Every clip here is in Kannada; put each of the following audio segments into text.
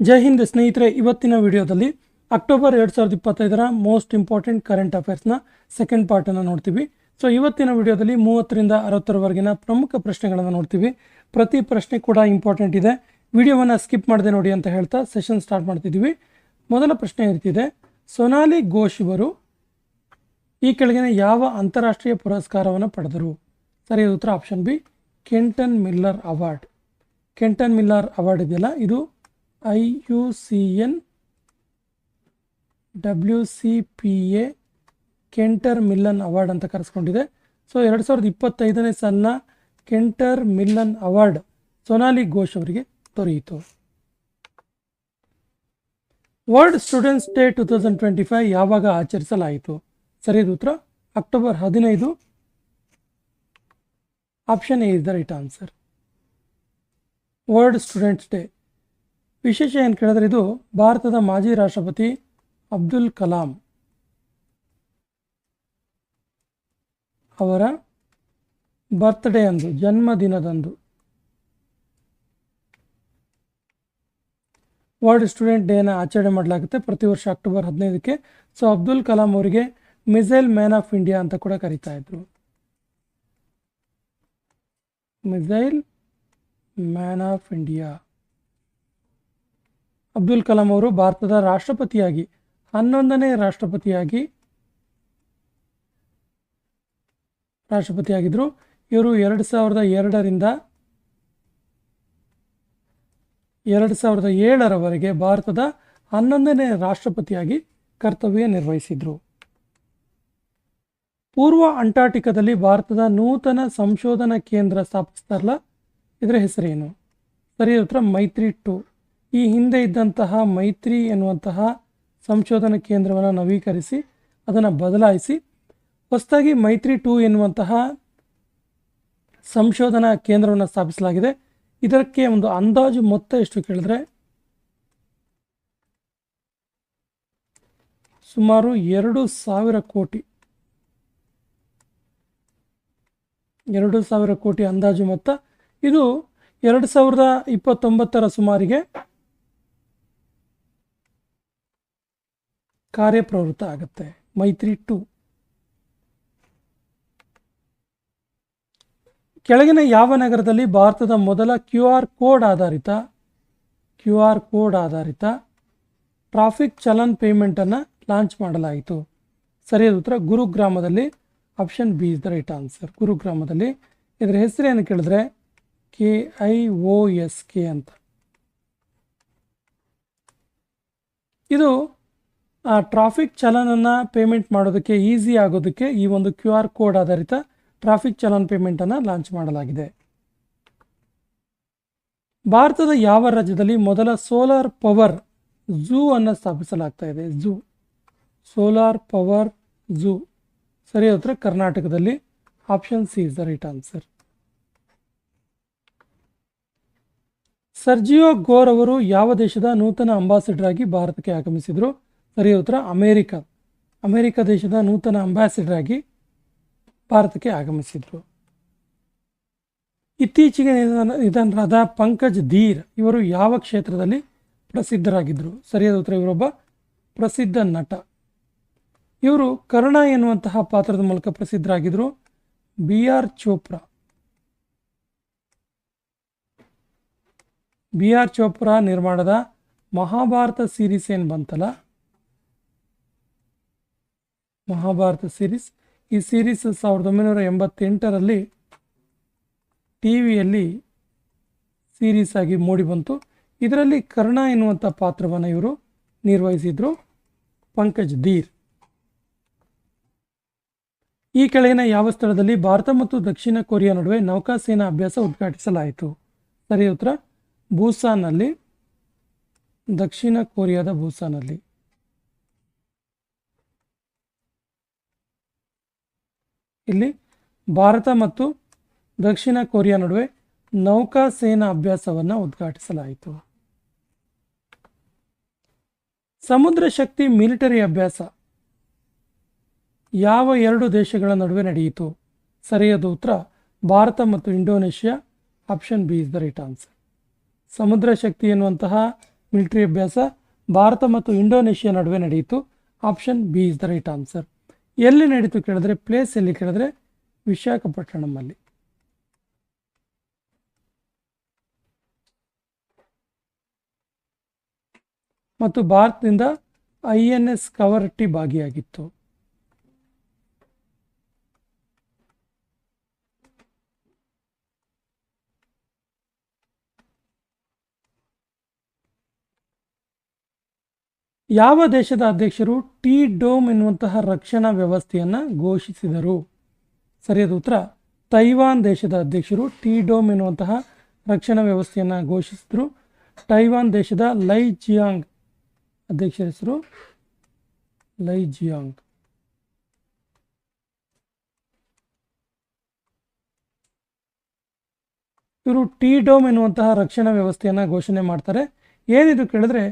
ಜೈ ಹಿಂದ್ ಸ್ನೇಹಿತರೆ, ಇವತ್ತಿನ ವಿಡಿಯೋದಲ್ಲಿ ಅಕ್ಟೋಬರ್ ಎರಡು ಸಾವಿರದ ಇಪ್ಪತ್ತೈದರ ಮೋಸ್ಟ್ ಇಂಪಾರ್ಟೆಂಟ್ ಕರೆಂಟ್ ಅಫೇರ್ಸ್ನ ಸೆಕೆಂಡ್ ಪಾರ್ಟನ್ನು ನೋಡ್ತೀವಿ. ಸೊ, ಇವತ್ತಿನ ವಿಡಿಯೋದಲ್ಲಿ ಮೂವತ್ತರಿಂದ ಅರವತ್ತರವರೆಗಿನ ಪ್ರಮುಖ ಪ್ರಶ್ನೆಗಳನ್ನು ನೋಡ್ತೀವಿ. ಪ್ರತಿ ಪ್ರಶ್ನೆ ಕೂಡ ಇಂಪಾರ್ಟೆಂಟ್ ಇದೆ. ವಿಡಿಯೋವನ್ನು ಸ್ಕಿಪ್ ಮಾಡದೆ ನೋಡಿ ಅಂತ ಹೇಳ್ತಾ ಸೆಷನ್ ಸ್ಟಾರ್ಟ್ ಮಾಡ್ತಿದ್ದೀವಿ. ಮೊದಲ ಪ್ರಶ್ನೆ ಇರ್ತಿದೆ, ಸೊನಾಲಿ ಘೋಷ್ ಇವರು ಈ ಕೆಳಗಿನ ಯಾವ ಅಂತಾರಾಷ್ಟ್ರೀಯ ಪುರಸ್ಕಾರವನ್ನು ಪಡೆದರು? ಸರಿಯಾದ ಉತ್ತರ option B, Kenton Miller award. Kenton Miller award ಇದೆಯಲ್ಲ, ಇದು I U C N W C P A Kenton Miller award ಅಂತ ಕರೆಸ್ಕೊಂಡಿದೆ. ಸೊ, ಎರಡು ಸಾವಿರದ ಇಪ್ಪತ್ತೈದನೇ ಸಾಲಿನ Kenton Miller award Sonali Ghosh ಅವರಿಗೆ ದೊರೆಯಿತು. World Students Day two thousand twenty five ಯಾವಾಗ ಆಚರಿಸಲಾಯಿತು? ಸರಿಯಾದ ಉತ್ತರ, ಅಕ್ಟೋಬರ್ ಹದಿನೈದು. Option A is the right answer. World Students Day ವಿಶೇಷ ಏನು ಕೇಳಿದ್ರೆ ಇದು ಭಾರತದ ಮಾಜಿ ರಾಷ್ಟ್ರಪತಿ ಅಬ್ದುಲ್ ಕಲಾಂ ಅವರ ಬರ್ತ್ಡೇ ಅಂದು ಜನ್ಮದಿನದಂದು ವರ್ಲ್ಡ್ ಸ್ಟೂಡೆಂಟ್ ಡೇನ ಆಚರಣೆ ಮಾಡಲಾಗುತ್ತೆ ಪ್ರತಿ ವರ್ಷ ಅಕ್ಟೋಬರ್ ಹದಿನೈದಕ್ಕೆ. ಸೊ ಅಬ್ದುಲ್ ಕಲಾಂ ಅವರಿಗೆ ಮಿಸೈಲ್ ಮ್ಯಾನ್ ಆಫ್ ಇಂಡಿಯಾ ಅಂತ ಕೂಡ ಕರಿತಾ ಇದ್ರು. Missile man of India. Abdul Kalam ಅವರು ಭಾರತದ ರಾಷ್ಟ್ರಪತಿಯಾಗಿ, ಹನ್ನೊಂದನೇ ರಾಷ್ಟ್ರಪತಿಯಾಗಿ ರಾಷ್ಟ್ರಪತಿಯಾಗಿದ್ದರು ಇವರು ಎರಡು ಸಾವಿರದ ಎರಡರಿಂದ ಎರಡು ಸಾವಿರದ ಏಳರವರೆಗೆ ಭಾರತದ ಹನ್ನೊಂದನೇ ರಾಷ್ಟ್ರಪತಿಯಾಗಿ ಕರ್ತವ್ಯ ನಿರ್ವಹಿಸಿದರು. ಪೂರ್ವ ಅಂಟಾರ್ಟಿಕಾದಲ್ಲಿ ಭಾರತದ ನೂತನ ಸಂಶೋಧನಾ ಕೇಂದ್ರ ಸ್ಥಾಪಿಸ್ತಾರಲ್ಲ ಇದರ ಹೆಸರೇನು? ಸರಿ ಉತ್ತರ ಮೈತ್ರಿ ಟು. ಈ ಹಿಂದೆ ಇದ್ದಂತಹ ಮೈತ್ರಿ ಎನ್ನುವಂತಹ ಸಂಶೋಧನಾ ಕೇಂದ್ರವನ್ನು ನವೀಕರಿಸಿ, ಅದನ್ನು ಬದಲಾಯಿಸಿ, ಹೊಸದಾಗಿ ಮೈತ್ರಿ ಟೂ ಎನ್ನುವಂತಹ ಸಂಶೋಧನಾ ಕೇಂದ್ರವನ್ನು ಸ್ಥಾಪಿಸಲಾಗಿದೆ. ಇದಕ್ಕೆ ಒಂದು ಅಂದಾಜು ಮೊತ್ತ ಎಷ್ಟು ಕೇಳಿದ್ರೆ? ಸುಮಾರು ಎರಡು ಸಾವಿರ ಕೋಟಿ. ಎರಡು ಸಾವಿರ ಕೋಟಿ ಅಂದಾಜು ಮೊತ್ತ. ಇದು ಎರಡು ಸಾವಿರದ ಇಪ್ಪತ್ತೊಂಬತ್ತರ ಸುಮಾರಿಗೆ ಕಾರ್ಯಪ್ರವೃತ್ತ ಆಗುತ್ತೆ. ಮೈತ್ರಿ ಟು. ಕೆಳಗಿನ ಯಾವ ನಗರದಲ್ಲಿ ಭಾರತದ ಮೊದಲ ಕ್ಯೂ ಆರ್ ಕೋಡ್ ಆಧಾರಿತ, ಕ್ಯೂ ಆರ್ ಕೋಡ್ ಆಧಾರಿತ ಟ್ರಾಫಿಕ್ ಚಲನ್ ಪೇಮೆಂಟನ್ನು ಲಾಂಚ್ ಮಾಡಲಾಯಿತು. ಸರಿಯಾದ ಉತ್ತರ ಗುರುಗ್ರಾಮದಲ್ಲಿ option B is the right answer. ಗುರುಗ್ರಾಮದಲ್ಲಿ. ಇದರ ಹೆಸರೇನು ಕೇಳಿದ್ರೆ K I O S K ಅಂತ. ಇದು ಟ್ರಾಫಿಕ್ ಚಲನನ್ನು ಪೇಮೆಂಟ್ ಮಾಡೋದಕ್ಕೆ ಈಸಿ ಆಗೋದಕ್ಕೆ ಈ ಒಂದು ಕ್ಯೂ ಆರ್ ಕೋಡ್ ಆಧಾರಿತ ಟ್ರಾಫಿಕ್ ಚಲನ್ ಪೇಮೆಂಟನ್ನು ಲಾಂಚ್ ಮಾಡಲಾಗಿದೆ. ಭಾರತದ ಯಾವ ರಾಜ್ಯದಲ್ಲಿ ಮೊದಲ ಸೋಲಾರ್ ಪವರ್ ಝೂ ಅನ್ನು ಸ್ಥಾಪಿಸಲಾಗ್ತಾ ಇದೆ? ಝೂ ಸೋಲಾರ್ ಪವರ್ ಝೂ ಸರಿ, ಹತ್ರ ಕರ್ನಾಟಕದಲ್ಲಿ option C is the right answer Sergio Gor ಅವರು ಯಾವ ದೇಶದ ನೂತನ ಅಂಬಾಸಿಡರ್ ಆಗಿ ಭಾರತಕ್ಕೆ ಆಗಮಿಸಿದರು? ಸರಿಯಾದ ಉತ್ತರ ಅಮೇರಿಕ. ಅಮೇರಿಕ ದೇಶದ ನೂತನ ಅಂಬಾಸಿಡರ್ ಆಗಿ ಭಾರತಕ್ಕೆ ಆಗಮಿಸಿದರು. ಇತ್ತೀಚೆಗೆ ನಿಧನ, ನಿಧನರಾದ ಪಂಕಜ್ ಧೀರ್ ಇವರು ಯಾವ ಕ್ಷೇತ್ರದಲ್ಲಿ ಪ್ರಸಿದ್ಧರಾಗಿದ್ದರು ಸರಿಯಾದ ಉತ್ತರ ಇವರೊಬ್ಬ ಪ್ರಸಿದ್ಧ ನಟ. ಇವರು ಕರ್ಣ ಎನ್ನುವಂತಹ ಪಾತ್ರದ ಮೂಲಕ ಪ್ರಸಿದ್ಧರಾಗಿದ್ದರು B R Chopra. B R Chopra ನಿರ್ಮಾಣದ ಮಹಾಭಾರತ ಸೀರೀಸ್ ಏನು ಬಂತಲ್ಲ? ಮಹಾಭಾರತ ಸೀರೀಸ್ ಈ ಸೀರೀಸ್ ಸಾವಿರದ ಒಂಬೈನೂರ ಎಂಬತ್ತೆಂಟರಲ್ಲಿ ಟಿ ವಿಯಲ್ಲಿ ಸೀರೀಸ್ ಆಗಿ ಮೂಡಿಬಂತು ಇದರಲ್ಲಿ ಕರ್ಣ ಎನ್ನುವಂಥ ಪಾತ್ರವನ್ನು ಇವರು ನಿರ್ವಹಿಸಿದರು. ಪಂಕಜ್ ಧೀರ್ ಈ ಕೆಳಗಿನ ಯಾವ ಸ್ಥಳದಲ್ಲಿ ಭಾರತ ಮತ್ತು ದಕ್ಷಿಣ ಕೊರಿಯಾ ನಡುವೆ ನೌಕಾಸೇನಾ ಅಭ್ಯಾಸ ಉದ್ಘಾಟಿಸಲಾಯಿತು? ಸರಿ ಉತ್ತರ? ಬೂಸಾನ್ನಲ್ಲಿ ದಕ್ಷಿಣ ಕೊರಿಯಾದ ಬೂಸಾನ್ನಲ್ಲಿ ಇಲ್ಲಿ ಭಾರತ ಮತ್ತು ದಕ್ಷಿಣ ಕೊರಿಯಾ ನಡುವೆ ನೌಕಾ ಸೇನಾ ಅಭ್ಯಾಸವನ್ನು ಉದ್ಘಾಟಿಸಲಾಯಿತು. ಸಮುದ್ರ ಶಕ್ತಿ ಮಿಲಿಟರಿ ಅಭ್ಯಾಸ. ಯಾವ ಎರಡು ದೇಶಗಳ ನಡುವೆ ನಡೆಯಿತು? ಸರಿಯಾದ ಉತ್ತರ, ಭಾರತ ಮತ್ತು Indonesia. Option B is the right answer. Samudra Shakti ಎನ್ನುವಂತಹ ಮಿಲಿಟರಿ ಅಭ್ಯಾಸ ಭಾರತ ಮತ್ತು ಇಂಡೋನೇಷ್ಯಾ ನಡುವೆ ನಡೆಯಿತು. Option B is the right answer. ಎಲ್ಲಿ ನಡೀತು ಕೇಳಿದ್ರೆ ಪ್ಲೇಸ್ ಎಲ್ಲಿ ಕೇಳಿದ್ರೆ ವಿಶಾಖಪಟ್ಟಣಮಲ್ಲಿ. ಮತ್ತು ಭಾರತದಿಂದ ಐ ಎನ್ ಎಸ್ ಕವರಟ್ಟಿ ಭಾಗಿಯಾಗಿತ್ತು. ಯಾವ ದೇಶದ ಅಧ್ಯಕ್ಷರು ಟಿ ಡೋಮ್ ಎನ್ನುವಂತಹ ರಕ್ಷಣಾ ವ್ಯವಸ್ಥೆಯನ್ನು ಘೋಷಿಸಿದರು? ಸರಿಯಾದ ಉತ್ತರ. ತೈವಾನ್ ದೇಶದ ಅಧ್ಯಕ್ಷರು ಟಿ ಡೋಮ್ ಎನ್ನುವಂತಹ ರಕ್ಷಣಾ ವ್ಯವಸ್ಥೆಯನ್ನು ಘೋಷಿಸಿದರು. ತೈವಾನ್ ದೇಶದ ಲೈ ಜಿಯಾಂಗ್ ಅಧ್ಯಕ್ಷರ ಹೆಸರು ಲೈ ಜಿಯಾಂಗ್. ಇವರು ಟಿ ಡೋಮ್ ಎನ್ನುವಂತಹ ರಕ್ಷಣಾ ವ್ಯವಸ್ಥೆಯನ್ನು ಘೋಷಣೆ ಮಾಡ್ತಾರೆ. ಏನಿದು ಕೇಳಿದ್ರೆ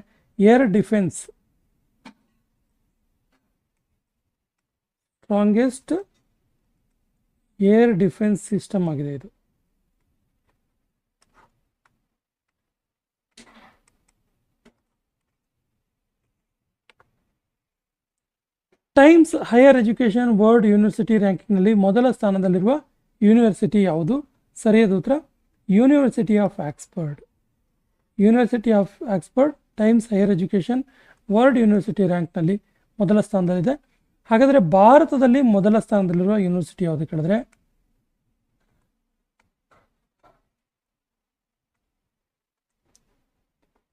air defence. Strongest air defence system ಆಗಿದೆ ಇದು. Times Higher Education World University ರ್ಯಾಂಕಿಂಗ್ನಲ್ಲಿ ಮೊದಲ ಸ್ಥಾನದಲ್ಲಿರುವ ಯೂನಿವರ್ಸಿಟಿ ಯಾವುದು? ಸರಿಯಾದ ಉತ್ತರ University of Oxford University of Oxford Times Higher Education World University ರ್ಯಾಂಕ್ನಲ್ಲಿ ಮೊದಲ ಸ್ಥಾನದಲ್ಲಿದೆ. ಹಾಗಾದರೆ ಭಾರತದಲ್ಲಿ ಮೊದಲ ಸ್ಥಾನದಲ್ಲಿರುವ ಯೂನಿವರ್ಸಿಟಿ ಯಾವುದು ಕೇಳಿದ್ರೆ?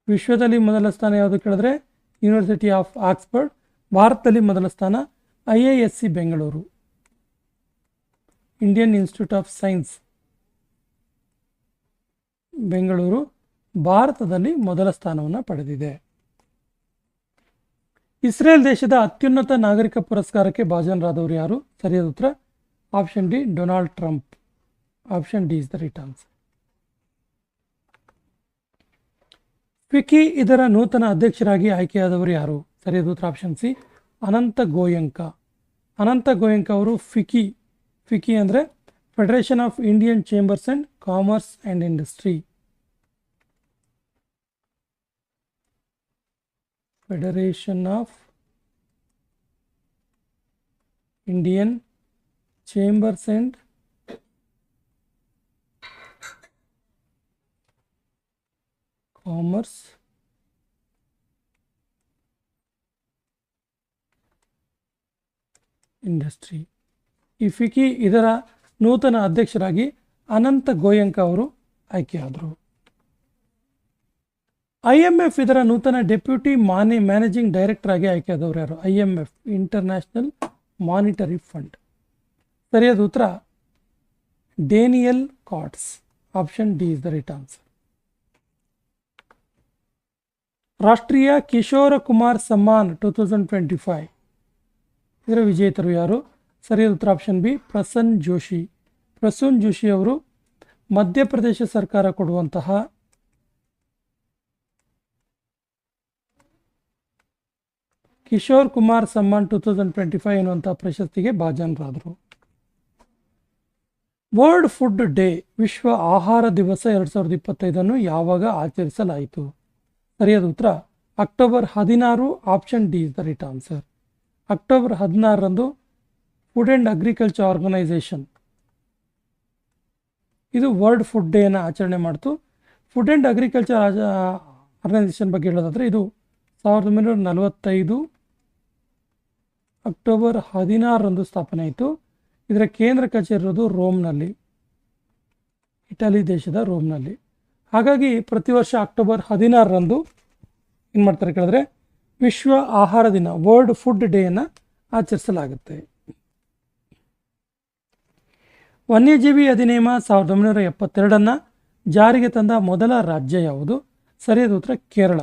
ವಿಶ್ವದಲ್ಲಿ ಮೊದಲ ಸ್ಥಾನ ಯಾವುದು ಕೇಳಿದ್ರೆ? ಯೂನಿವರ್ಸಿಟಿ ಆಫ್ ಆಕ್ಸ್ಫರ್ಡ್ ಭಾರತದಲ್ಲಿ ಮೊದಲ ಸ್ಥಾನ I A S C Bengaluru. Indian Institute of Science Bengaluru ಭಾರತದಲ್ಲಿ ಮೊದಲ ಸ್ಥಾನವನ್ನು ಪಡೆದಿದೆ. ಇಸ್ರೇಲ್ ದೇಶದ ಅತ್ಯುನ್ನತ ನಾಗರಿಕ ಪುರಸ್ಕಾರಕ್ಕೆ ಭಾಜನರಾದವರು ಯಾರು? ಸರಿಯಾದ ಉತ್ತರ, option D, Donald Trump. Option D is the right answer. FICCI ಇದರ ನೂತನ ಅಧ್ಯಕ್ಷರಾಗಿ ಆಯ್ಕೆಯಾದವರು ಯಾರು? ಸರಿಯಾದ ಉತ್ತರ, ಆಪ್ಷನ್ ಸಿ, ಅನಂತ ಗೋಯಂಕ. ಅನಂತ ಗೋಯಂಕ ಅವರು ಫಿಕಿ ಫಿಕಿ ಅಂದರೆ Federation of Indian Chambers and Commerce and Industry Federation of Indian Chambers and Commerce Industry ಈ ಫಿಕಿ ಇದರ ನೂತನ ಅಧ್ಯಕ್ಷರಾಗಿ ಅನಂತ ಗೋಯಂಕ ಅವರು ಆಯ್ಕೆಯಾದರು. ಐ ಎಂ ಎಫ್ ಇದರ ನೂತನ ಡೆಪ್ಯೂಟಿ ಮಾನಿ ಮ್ಯಾನೇಜಿಂಗ್ ಡೈರೆಕ್ಟರ್ ಆಗಿ ಆಯ್ಕೆಯಾದವರು ಯಾರು? I M F, International Monetary Fund. ಸರಿಯಾದ ಉತ್ತರ, Daniel Katz option D is the right answer. ರಾಷ್ಟ್ರೀಯ Kishore Kumar Samman two thousand twenty five. ಇದರ ವಿಜೇತರು ಯಾರು? ಸರಿಯಾದ ಉತ್ತರ, ಆಪ್ಷನ್ ಬಿ ಪ್ರಸನ್ ಜೋಶಿ. ಪ್ರಸೂನ್ ಜೋಶಿ ಅವರು ಮಧ್ಯಪ್ರದೇಶ ಸರ್ಕಾರ ಕೊಡುವಂತಹ Kishore Kumar Samman two thousand twenty five ಎನ್ನುವಂಥ ಪ್ರಶಸ್ತಿಗೆ ಭಾಜನರಾದರು. ವರ್ಲ್ಡ್ ಫುಡ್ ಡೇ ವಿಶ್ವ ಆಹಾರ ದಿವಸ ಎರಡು ಸಾವಿರದ ಇಪ್ಪತ್ತೈದನ್ನು ಯಾವಾಗ ಆಚರಿಸಲಾಯಿತು? ಸರಿಯಾದ ಉತ್ತರ, ಅಕ್ಟೋಬರ್ ಹದಿನಾರು option D is the right answer October ಹದಿನಾರರಂದು ಫುಡ್ ಆ್ಯಂಡ್ ಅಗ್ರಿಕಲ್ಚರ್ ಆರ್ಗನೈಸೇಷನ್ ಇದು ವರ್ಲ್ಡ್ ಫುಡ್ ಡೇನ ಆಚರಣೆ ಮಾಡ್ತು. ಫುಡ್ ಆ್ಯಂಡ್ ಅಗ್ರಿಕಲ್ಚರ್ ಆರ್ಗನೈಸೇಷನ್ ಬಗ್ಗೆ ಹೇಳೋದಾದರೆ ಇದು ಸಾವಿರದ ಒಂಬೈನೂರ ನಲವತ್ತೈದು ಅಕ್ಟೋಬರ್ ಹದಿನಾರರಂದು ಸ್ಥಾಪನೆ ಆಯಿತು. ಇದರ ಕೇಂದ್ರ ಕಚೇರಿ ಇರೋದು ರೋಮ್ನಲ್ಲಿ, ಇಟಲಿ ದೇಶದ ರೋಮ್ನಲ್ಲಿ. ಹಾಗಾಗಿ ಪ್ರತಿ ವರ್ಷ ಅಕ್ಟೋಬರ್ ಹದಿನಾರರಂದು ಏನು ಮಾಡ್ತಾರೆ ಕೇಳಿದ್ರೆ, ವಿಶ್ವ ಆಹಾರ ದಿನ ವರ್ಲ್ಡ್ ಫುಡ್ ಡೇಯನ್ನು ಆಚರಿಸಲಾಗುತ್ತೆ. ವನ್ಯಜೀವಿ ಅಧಿನಿಯಮ ಸಾವಿರದ ಒಂಬೈನೂರ ಎಪ್ಪತ್ತೆರಡನ್ನು ಜಾರಿಗೆ ತಂದ ಮೊದಲ ರಾಜ್ಯ ಯಾವುದು? ಸರಿಯಾದ ಉತ್ತರ ಕೇರಳ.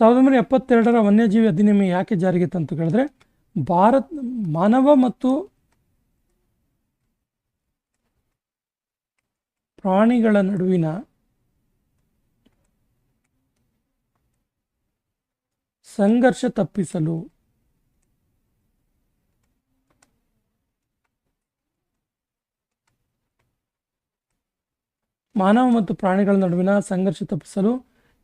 ಸಾವಿರದ ಒಂಬೈನೂರ ಎಪ್ಪತ್ತೆರಡರ ವನ್ಯಜೀವಿ ಅಧಿನಿಯಮ ಯಾಕೆ ಜಾರಿಗೆ ತಂತು ಕೇಳಿದ್ರೆ, ಭಾರತ್ ಮಾನವ ಮತ್ತು ಪ್ರಾಣಿಗಳ ನಡುವಿನ ಸಂಘರ್ಷ ತಪ್ಪಿಸಲು ಮಾನವ ಮತ್ತು ಪ್ರಾಣಿಗಳ ನಡುವಿನ ಸಂಘರ್ಷ ತಪ್ಪಿಸಲು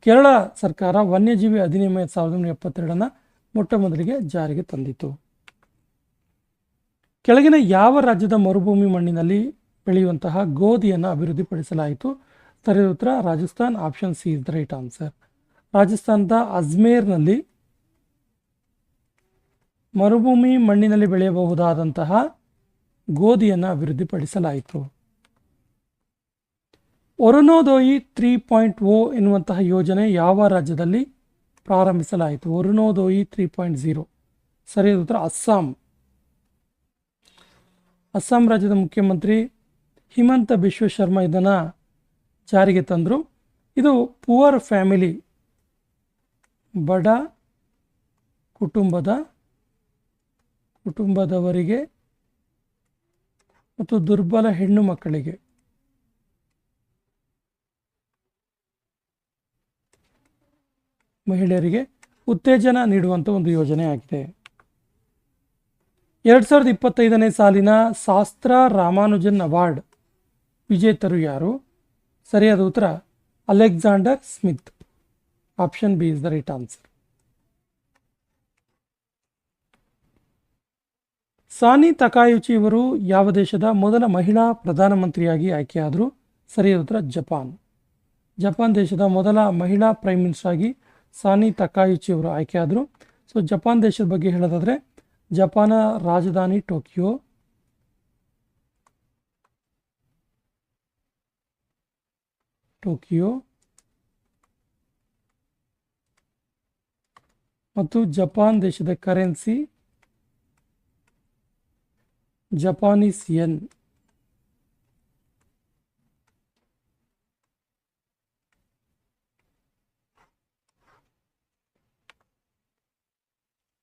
ಕೇರಳ ಸರ್ಕಾರ ವನ್ಯಜೀವಿ ಅಧಿನಿಯಮ ಸಾವಿರದ ಒಂಬೈನೂರ ಎಪ್ಪತ್ತೆರಡನ್ನು ಮೊಟ್ಟ ಮೊದಲಿಗೆ ಜಾರಿಗೆ ತಂದಿತು ಕೆಳಗಿನ ಯಾವ ರಾಜ್ಯದ ಮರುಭೂಮಿ ಮಣ್ಣಿನಲ್ಲಿ ಬೆಳೆಯುವಂತಹ ಗೋಧಿಯನ್ನು ಅಭಿವೃದ್ಧಿಪಡಿಸಲಾಯಿತು? ಸರಿಯಾದ ಉತ್ತರ Rajasthan, option C is the right answer. ರಾಜಸ್ಥಾನದ ಅಜ್ಮೇರ್ನಲ್ಲಿ ಮರುಭೂಮಿ ಮಣ್ಣಿನಲ್ಲಿ ಬೆಳೆಯಬಹುದಾದಂತಹ ಗೋಧಿಯನ್ನು ಅಭಿವೃದ್ಧಿಪಡಿಸಲಾಯಿತು. ಒರುನೋದೋಯಿ ತ್ರೀ ಪಾಯಿಂಟ್ ಓ ಎನ್ನುವಂತಹ ಯೋಜನೆ ಯಾವ ರಾಜ್ಯದಲ್ಲಿ ಪ್ರಾರಂಭಿಸಲಾಯಿತು? Orunodoi three point zero. ಸರಿಯಾದ ಉತ್ತರ ಅಸ್ಸಾಂ. ಅಸ್ಸಾಂ ರಾಜ್ಯದ ಮುಖ್ಯಮಂತ್ರಿ ಹಿಮಂತ ಬಿಶ್ವ ಶರ್ಮಾ ಇದನ್ನು ಜಾರಿಗೆ ತಂದರು. ಇದು ಪುವರ್ ಫ್ಯಾಮಿಲಿ, ಬಡ ಕುಟುಂಬದ, ಕುಟುಂಬದವರಿಗೆ ಮತ್ತು ದುರ್ಬಲ ಹೆಣ್ಣು ಮಕ್ಕಳಿಗೆ. ಮಹಿಳೆಯರಿಗೆ ಉತ್ತೇಜನ ನೀಡುವಂಥ ಒಂದು ಯೋಜನೆ ಆಗಿದೆ. ಎರಡು ಸಾವಿರದ ಇಪ್ಪತ್ತೈದನೇ ಸಾಲಿನ ಶಾಸ್ತ್ರ ರಾಮಾನುಜನ್ ಅವಾರ್ಡ್ ವಿಜೇತರು ಯಾರು? ಸರಿಯಾದ ಉತ್ತರ, Alexander Smith. Option B is the right answer. Sanae Takaichi ಇವರು ಯಾವ ದೇಶದ ಮೊದಲ ಮಹಿಳಾ ಪ್ರಧಾನಮಂತ್ರಿಯಾಗಿ ಆಯ್ಕೆಯಾದರು? ಸರಿಯಾದ ಉತ್ತರ, ಜಪಾನ್. ಜಪಾನ್ ದೇಶದ ಮೊದಲ ಮಹಿಳಾ ಪ್ರೈಮ್ ಮಿನಿಸ್ಟರ್ ಆಗಿ ಸಾನಿ ತಕಾಯುಚಿ ಅವರು ಆಯ್ಕೆಯಾದರು. ಸೊ ಜಪಾನ್ ದೇಶದ ಬಗ್ಗೆ ಹೇಳೋದಾದರೆ, ಜಪಾನ ರಾಜಧಾನಿ ಟೋಕಿಯೋ. ಟೋಕಿಯೋ. ಮತ್ತು ಜಪಾನ್ ದೇಶದ ಕರೆನ್ಸಿ. ಜಪಾನೀಸ್ ಯೆನ್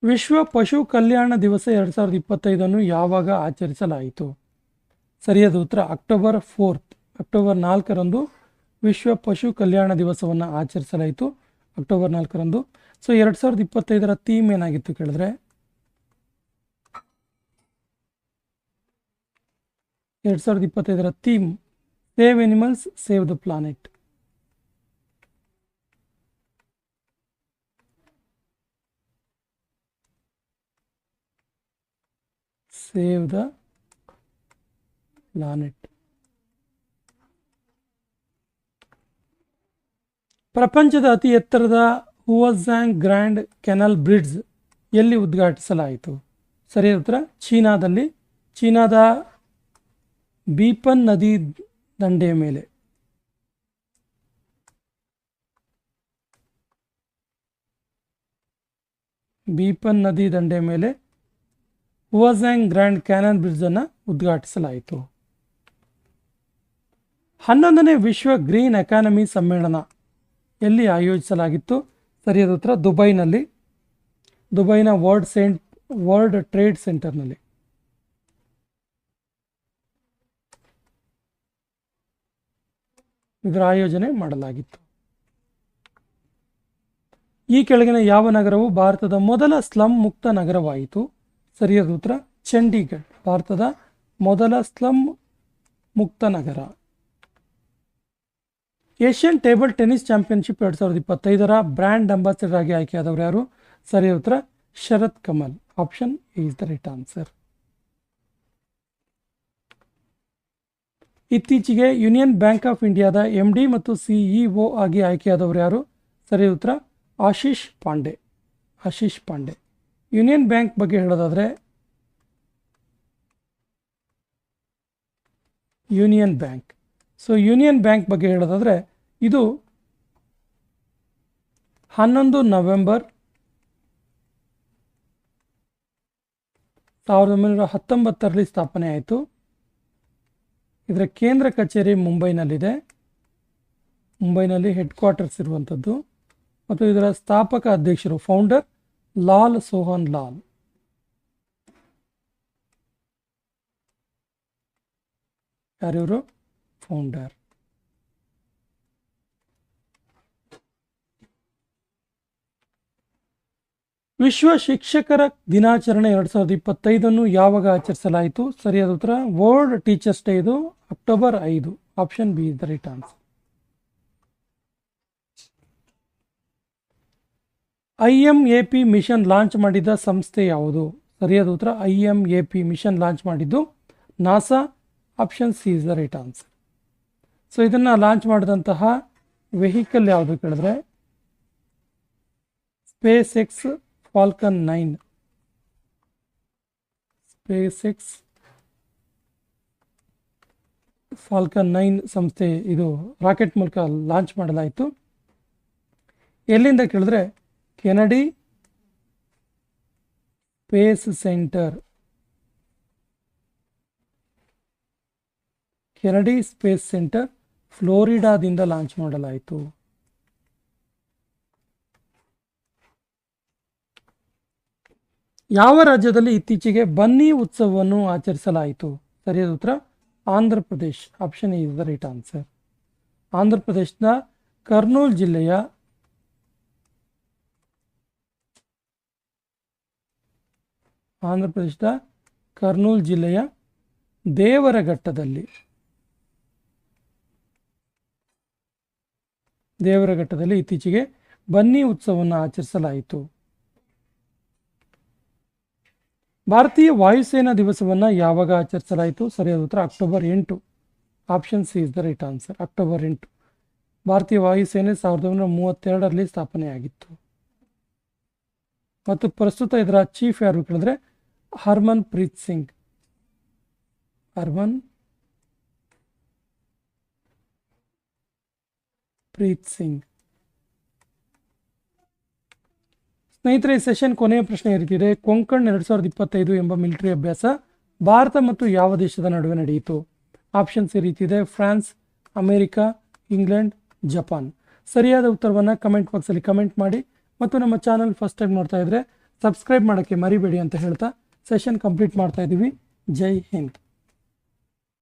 ವಿಶ್ವ ಪಶು ಕಲ್ಯಾಣ ದಿವಸ ಎರಡು ಸಾವಿರದ ಇಪ್ಪತ್ತೈದನ್ನು ಯಾವಾಗ ಆಚರಿಸಲಾಯಿತು? ಸರಿಯಾದ ಉತ್ತರ, ಅಕ್ಟೋಬರ್ ಫೋರ್ತ್, ಅಕ್ಟೋಬರ್ ನಾಲ್ಕರಂದು ವಿಶ್ವ ಪಶು ಕಲ್ಯಾಣ ದಿವಸವನ್ನು ಆಚರಿಸಲಾಯಿತು. ಅಕ್ಟೋಬರ್ ನಾಲ್ಕರಂದು. ಸೊ ಎರಡು ಸಾವಿರದ ಇಪ್ಪತ್ತೈದರ ಥೀಮ್ ಏನಾಗಿತ್ತು ಕೇಳಿದ್ರೆ? ಎರಡು ಸಾವಿರದ ಇಪ್ಪತ್ತೈದರ theme save animals save the planet save the planet ಪ್ರಪಂಚದ ಅತಿ ಎತ್ತರದ ಹುವಜಾಂಗ್ ಗ್ರ್ಯಾಂಡ್ ಕೆನಲ್ ಬ್ರಿಡ್ಜ್ ಎಲ್ಲಿ ಉದ್ಘಾಟಿಸಲಾಯಿತು? ಸರಿ ಉತ್ತರ, ಚೀನಾದಲ್ಲಿ. ಚೀನಾದ ಬೀಪನ್ ನದಿ ದಂಡೆಯ ಮೇಲೆ. ಬೀಪನ್ ನದಿ ದಂಡೆಯ ಮೇಲೆ. ಹುವಜಾಂಗ್ ಗ್ರ್ಯಾಂಡ್ ಕ್ಯಾನನ್ ಬ್ರಿಡ್ಜನ್ನು ಉದ್ಘಾಟಿಸಲಾಯಿತು. ಹನ್ನೊಂದನೇ ವಿಶ್ವ ಗ್ರೀನ್ ಎಕಾನಮಿ ಸಮ್ಮೇಳನ ಎಲ್ಲಿ ಆಯೋಜಿಸಲಾಗಿತ್ತು? ಸರಿಯಾದ ಉತ್ತರ ದುಬೈನಲ್ಲಿ. ದುಬೈನ ವರ್ಲ್ಡ್ ಸೆಂಟ್ ವರ್ಲ್ಡ್ ಟ್ರೇಡ್ ಸೆಂಟರ್ನಲ್ಲಿ ಇದರ ಆಯೋಜನೆ ಮಾಡಲಾಗಿತ್ತು. ಈ ಕೆಳಗಿನ ಯಾವ ನಗರವು ಭಾರತದ ಮೊದಲ ಸ್ಲಂ ಮುಕ್ತ ನಗರವಾಯಿತು? ಸರಿಯಾದ ಉತ್ತರ. ಚಂಡೀಗಢ, ಭಾರತದ ಮೊದಲ ಸ್ಲಂ ಮುಕ್ತ ನಗರ. ಏಷ್ಯನ್ ಟೇಬಲ್ ಟೆನ್ನಿಸ್ ಚಾಂಪಿಯನ್ಶಿಪ್ ಎರಡು ಸಾವಿರದ ಇಪ್ಪತ್ತೈದರ ಬ್ರ್ಯಾಂಡ್ ಅಂಬಾಸಿಡರ್ ಆಗಿ ಆಯ್ಕೆಯಾದವರು ಯಾರು? ಸರಿಯಾದ ಉತ್ತರ. Sharat Kamal. Option is the right answer. ಇತ್ತೀಚೆಗೆ ಯೂನಿಯನ್ ಬ್ಯಾಂಕ್ ಆಫ್ ಇಂಡಿಯಾದ ಎಂ ಡಿ ಮತ್ತು ಸಿಇಒ ಆಗಿ ಆಯ್ಕೆಯಾದವರು ಯಾರು? ಸರಿ, ಉತ್ತರ. ಆಶೀಶ್ ಪಾಂಡೆ. ಆಶೀಶ್ ಪಾಂಡೆ. ಯೂನಿಯನ್ ಬ್ಯಾಂಕ್ ಬಗ್ಗೆ ಹೇಳೋದಾದರೆ Union Bank. So Union Bank ಬಗ್ಗೆ ಹೇಳೋದಾದರೆ ಇದು ಹನ್ನೊಂದು ನವೆಂಬರ್ ಸಾವಿರದ ಒಂಬೈನೂರ ಹತ್ತೊಂಬತ್ತರಲ್ಲಿ ಸ್ಥಾಪನೆ ಆಯಿತು. ಇದರ ಕೇಂದ್ರ ಕಚೇರಿ ಮುಂಬೈನಲ್ಲಿದೆ. ಮುಂಬೈನಲ್ಲಿ ಹೆಡ್ ಕ್ವಾರ್ಟರ್ಸ್ ಇರುವಂಥದ್ದು. ಮತ್ತು ಇದರ ಸ್ಥಾಪಕ ಅಧ್ಯಕ್ಷರು ಫೌಂಡರ್ ಲಾಲ್ ಸೋಹನ್ ಲಾಲ್. ಯಾರಿವರು ಫೌಂಡರ್ ವಿಶ್ವ ಶಿಕ್ಷಕರ ದಿನಾಚರಣೆ ಎರಡು ಸಾವಿರದ ಇಪ್ಪತ್ತೈದನ್ನು ಯಾವಾಗ ಆಚರಿಸಲಾಯಿತು? ಸರಿಯಾದ ಉತ್ತರ ವರ್ಲ್ಡ್ ಟೀಚರ್ಸ್ ಡೇ ಇದು ಅಕ್ಟೋಬರ್ ಐದು. Option B is the right answer I M A P mission launch ಮಾಡಿದ ಸಂಸ್ಥೆ ಯಾವುದು? ಸರಿಯಾದ ಉತ್ತರ, I M A P mission launch ಮಾಡಿದ್ದು NASA, option C is the right answer. So ಇದನ್ನು ಲಾಂಚ್ ಮಾಡಿದಂತಹ ವೆಹಿಕಲ್ ಯಾವುದು ಕೇಳಿದ್ರೆ? SpaceX Falcon nine. SpaceX Falcon nine ಸಂಸ್ಥೆ ಇದು ರಾಕೆಟ್ ಮೂಲಕ ಲಾಂಚ್ ಮಾಡಲಾಯಿತು. ಎಲ್ಲಿಂದ ಕೇಳಿದ್ರೆ Kennedy Space Center Kennedy Space Center ಫ್ಲೋರಿಡಾದಿಂದ launch ಮಾಡಲಾಯಿತು. ಯಾವ ರಾಜ್ಯದಲ್ಲಿ ಇತ್ತೀಚೆಗೆ ಬನ್ನಿ ಉತ್ಸವವನ್ನು ಆಚರಿಸಲಾಯಿತು? ಸರಿಯಾದ ಉತ್ತರ, Andhra Pradesh. Option is the right answer Andhra ಪ್ರದೇಶದ ಕರ್ನೂಲ್ ಜಿಲ್ಲೆಯ ಆಂಧ್ರ ಪ್ರದೇಶದ ಕರ್ನೂಲ್ ಜಿಲ್ಲೆಯ ದೇವರಘಟ್ಟದಲ್ಲಿ. ದೇವರಘಟ್ಟದಲ್ಲಿ ಇತ್ತೀಚೆಗೆ ಬನ್ನಿ ಉತ್ಸವವನ್ನು ಆಚರಿಸಲಾಯಿತು. ಭಾರತೀಯ ವಾಯುಸೇನಾ ದಿವಸವನ್ನು ಯಾವಾಗ ಆಚರಿಸಲಾಯಿತು? ಸರಿಯಾದ ಉತ್ತರ ಅಕ್ಟೋಬರ್ ಎಂಟು. Option C is the right answer. October ಎಂಟು. ಭಾರತೀಯ ವಾಯುಸೇನೆ ಸಾವಿರದ ಒಂಬೈನೂರ ಮೂವತ್ತೆರಡರಲ್ಲಿ ಸ್ಥಾಪನೆಯಾಗಿತ್ತು. ಮತ್ತು ಪ್ರಸ್ತುತ ಇದರ ಚೀಫ್ ಯಾರು ಕೇಳಿದ್ರೆ ಹರ್ಮನ್ ಪ್ರೀತ್ ಸಿಂಗ್. ಹರ್ಮನ್ ಪ್ರೀತ್ ಸಿಂಗ್. ಸ್ನೇಹಿತರೆ, ಈ ಸೆಷನ್ ಕೊನೆಯ ಪ್ರಶ್ನೆ ಇರ್ತಿದೆ ಕೊಂಕಣ್ ಎರಡು ಸಾವಿರದ ಇಪ್ಪತ್ತೈದು ಎಂಬ ಮಿಲಿಟರಿ ಅಭ್ಯಾಸ ಭಾರತ ಮತ್ತು ಯಾವ ದೇಶದ ನಡುವೆ ನಡೆಯಿತು? ಆಪ್ಷನ್ಸ್ ಈ ರೀತಿ ಇದೆ ಫ್ರಾನ್ಸ್, ಅಮೇರಿಕಾ, ಇಂಗ್ಲೆಂಡ್, ಜಪಾನ್. ಸರಿಯಾದ ಉತ್ತರವನ್ನು ಕಮೆಂಟ್ ಬಾಕ್ಸಲ್ಲಿ ಕಮೆಂಟ್ ಮಾಡಿ ಮತ್ತು ನಮ್ಮ ಚಾನಲ್ ಫಸ್ಟ್ ಟೈಮ್ ನೋಡ್ತಾ ಇದ್ದರೆ ಸಬ್ಸ್ಕ್ರೈಬ್ ಮಾಡೋಕ್ಕೆ ಮರಿಬೇಡಿ ಅಂತ ಹೇಳ್ತಾ ಸೆಷನ್ ಕಂಪ್ಲೀಟ್ ಮಾಡ್ತಾ ಇದ್ದೀವಿ ಜೈ ಹಿಂದ್.